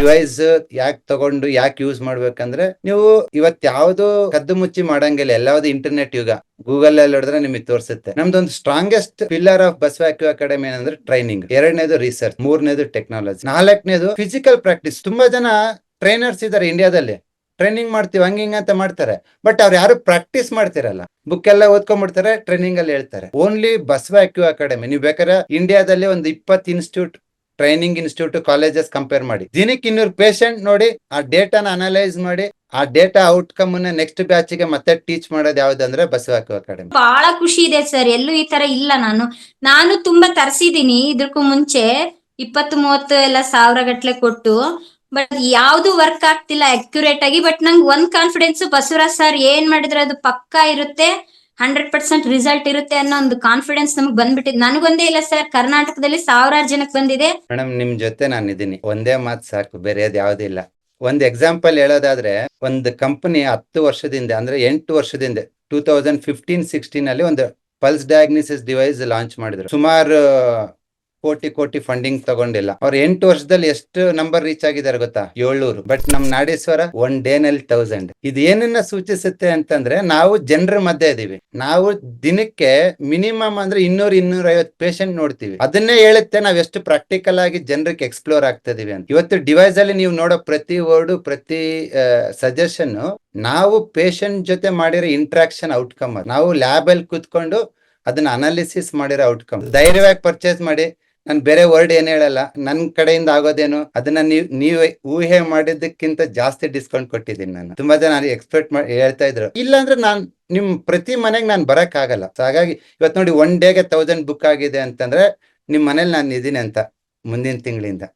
Device ಯಾಕೆ ತಗೊಂಡು ಯಾಕೆ ಯೂಸ್ ಮಾಡ್ಬೇಕಂದ್ರೆ ನೀವು ಇವತ್ ಯಾವ್ದು ಕದ್ದು ಮುಚ್ಚಿ ಮಾಡಂಗಿಲ್ಲ, ಎಲ್ಲಾವ್ದು ಇಂಟರ್ನೆಟ್ ಯುಗ ಗೂಗಲ್ ಅಲ್ಲಿ ಹೊಡೆದ್ರೆ ನಿಮಗೆ ತೋರಿಸುತ್ತೆ. ನಮ್ದೊಂದು ಸ್ಟ್ರಾಂಗೆಸ್ಟ್ ಪಿಲ್ಲರ್ ಆಫ್ ಬಸ್ ವ್ಯಾಕ್ಯೂ ಅಕಾಡೆಮಿ ಏನಂದ್ರೆ ಟ್ರೈನಿಂಗ್ ಎರಡನೇದು ರಿಸರ್ಚ್ ಮೂರನೇದು ಟೆಕ್ನಾಲಜಿ ನಾಲ್ಕನೇದು ಫಿಸಿಕಲ್ ಪ್ರಾಕ್ಟೀಸ್ ತುಂಬಾ ಜನ ಟ್ರೈನರ್ಸ್ ಇದಾರೆ ಇಂಡಿಯಾದಲ್ಲಿ ಟ್ರೈನಿಂಗ್ ಮಾಡ್ತೀವಿ, ಹಂಗ ಹಿಂಗ ಅಂತ ಮಾಡ್ತಾರೆ. ಬಟ್ ಅವ್ರು ಯಾರು ಪ್ರಾಕ್ಟೀಸ್ ಮಾಡ್ತಿರಲ್ಲ. ಬುಕ್ ಎಲ್ಲ ಓದ್ಕೊಂಡ್ಬಿಡ್ತಾರೆ ಟ್ರೈನಿಂಗ್ ಅಲ್ಲಿ ಹೇಳ್ತಾರೆ. ಓನ್ಲಿ ಬಸ್ ವ್ಯಾಕ್ಯೂ ಅಕಾಡೆಮಿ ನೀವು ಬೇಕಾದ್ರೆ ಇಂಡಿಯಾದಲ್ಲಿ ಒಂದು ಇಪ್ಪತ್ತು institute training institute colleges compare ಮಾಡಿ. ದಿನಕ್ಕೆ ಇನ್ನೂರು ಪೇಷಂಟ್ ನೋಡಿ, ಆ ಡೇಟಾನ ಅನಲೈಸ್ ಮಾಡಿ, ಆ ಡೇಟಾ ಔಟ್ಕಮ್ ನೆಕ್ಸ್ಟ್ ಬ್ಯಾಚ್ಗೆ ಮತ್ತೆ ಟೀಚ್ ಮಾಡೋದು ಯಾವ್ದಂದ್ರೆ ಬಸ್ ವ್ಯಾಕ್ಯೂ ಅಕಾಡೆಮಿ ಬಹಳ ಖುಷಿ ಇದೆ ಸರ್, ಎಲ್ಲೂ ಈ ತರ ಇಲ್ಲ ನಾನು. ನಾನು ತುಂಬಾ ತರ್ಸಿದೀನಿ ಇದಕ್ಕೂ ಮುಂಚೆ ಇಪ್ಪತ್ತು ಮೂವತ್ತು ಎಲ್ಲ ಸಾವಿರ ಗಟ್ಲೆ ಕೊಟ್ಟು ಬಟ್ ಯಾವ್ದು ವರ್ಕ್ ಆಗ್ತಿಲ್ಲ ಅಕ್ಯುರೇಟ್ ಆಗಿ ಬಟ್ ನಂಗೆ ಒಂದ್ ಕಾನ್ಫಿಡೆನ್ಸ್ ಬಸವರಾಜ್ ಸರ್ ಏನ್ ಮಾಡಿದ್ರೆ ಅದು ಪಕ್ಕಾ ಇರುತ್ತೆ. ಹಂಡ್ರೆಡ್ ಪರ್ಸೆಂಟ್ ರಿಸಲ್ಟ್ ಇರುತ್ತೆ ಅನ್ನೋ ಒಂದು ಕಾನ್ಫಿಡೆನ್ಸ್ ನಮಗ್ ಬಂದ್ಬಿಟ್ಟಿದೆ. ನನಗೊಂದೇ ಇಲ್ಲ ಸರ್ ಕರ್ನಾಟಕದಲ್ಲಿ ಸಾವಿರಾರು ಜನಕ್ಕೆ ಬಂದಿದೆ. ಮೇಡಮ್ ನಿಮ್ ಜೊತೆ ನಾನು ಇದ್ದೀನಿ. ಒಂದೇ ಮಾತು ಸಾಕು ಬೇರೆ ಯಾವ್ದಿಲ್ಲ ಒಂದ್ ಎಕ್ಸಾಂಪಲ್ ಹೇಳೋದಾದ್ರೆ, ಒಂದು ಕಂಪನಿ ಹತ್ತು ವರ್ಷದಿಂದ, ಅಂದ್ರೆ ಎಂಟು ವರ್ಷದಿಂದ ಟೂ ತೌಸಂಡ್ ಫಿಫ್ಟೀನ್ ಸಿಕ್ಸ್ಟೀನ್ ಅಲ್ಲಿ ಒಂದು ಪಲ್ಸ್ ಡಯಾಗ್ನಿಸಿಸ್ ಡಿವೈಸ್ ಲಾಂಚ್ ಮಾಡಿದ್ರು. ಸುಮಾರು ಕೋಟಿ ಕೋಟಿ ಫಂಡಿಂಗ್ ತಗೊಂಡಿಲ್ಲ. ಅವ್ರು ಎಂಟು ವರ್ಷದಲ್ಲಿ ಎಷ್ಟು ನಂಬರ್ ರೀಚ್ ಆಗಿದ್ದಾರೆ ಗೊತ್ತಾ? ಏಳ್ನೂರು. ಬಟ್ ನಮ್ ನಾಡೇಶ್ವರ ಒನ್ ಡೇ ನಲ್ಲಿ ತೌಸಂಡ್ ಇದು ಏನನ್ನ ಸೂಚಿಸುತ್ತೆ ಅಂತಂದ್ರೆ ನಾವು ಜನರ ಮಧ್ಯೆ ಇದೀವಿ. ನಾವು ದಿನಕ್ಕೆ ಮಿನಿಮಮ್ ಅಂದ್ರೆ ಇನ್ನೂರ್ ಇನ್ನೂರ ಐವತ್ ಪೇಷಂಟ್ ನೋಡ್ತೀವಿ. ಅದನ್ನೇ ಹೇಳುತ್ತೆ ನಾವ್ ಎಷ್ಟು ಪ್ರಾಕ್ಟಿಕಲ್ ಆಗಿ ಜನರಿಗೆ ಎಕ್ಸ್ಪ್ಲೋರ್ ಆಗ್ತಾ ಇದೀವಿ ಅಂತ. ಇವತ್ತು ಡಿವೈಸ್ ಅಲ್ಲಿ ನೀವು ನೋಡೋ ಪ್ರತಿ ವರ್ಡ್ ಪ್ರತಿ ಸಜೆಷನ್ ನಾವು ಪೇಷಂಟ್ ಜೊತೆ ಮಾಡಿರೋ ಇಂಟ್ರಾಕ್ಷನ್ ಔಟ್ಕಮ್ ನಾವು ಲ್ಯಾಬ್ ಅಲ್ಲಿ ಕೂತ್ಕೊಂಡು ಅದನ್ನ ಅನಾಲಿಸಿಸ್ ಮಾಡಿರೋ ಔಟ್ಕಮ್ ಧೈರ್ಯವಾಗಿ ಪರ್ಚೇಸ್ ಮಾಡಿ. ನಾನು ಬೇರೆ ವರ್ಡ್ ಏನ್ ಹೇಳಲ್ಲ. ನನ್ ಕಡೆಯಿಂದ ಆಗೋದೇನು, ಅದನ್ನ ನೀವ್ ನೀವೇ ಊಹೆ ಮಾಡಿದ್ದಕ್ಕಿಂತ ಜಾಸ್ತಿ ಡಿಸ್ಕೌಂಟ್ ಕೊಟ್ಟಿದ್ದೀನಿ ನಾನು. ತುಂಬಾ ಜನ ಎಕ್ಸ್ಪೆಕ್ಟ್ ಮಾಡಿ ಹೇಳ್ತಾ ಇದ್ರು. ಇಲ್ಲ ಅಂದ್ರೆ ನಾನ್, ನಿಮ್ ಪ್ರತಿ ಮನೆಗೆ ನಾನು ಬರಕ್ ಆಗಲ್ಲ. ಹಾಗಾಗಿ ಇವತ್ತು ನೋಡಿ ಒನ್ ಡೇಗೆ ತೌಸಂಡ್ ಬುಕ್ ಆಗಿದೆ ಅಂತಂದ್ರೆ, ನಿಮ್ ಮನೇಲಿ ನಾನು ಇದೀನಿ ಅಂತ ಮುಂದಿನ ತಿಂಗಳಿಂದ.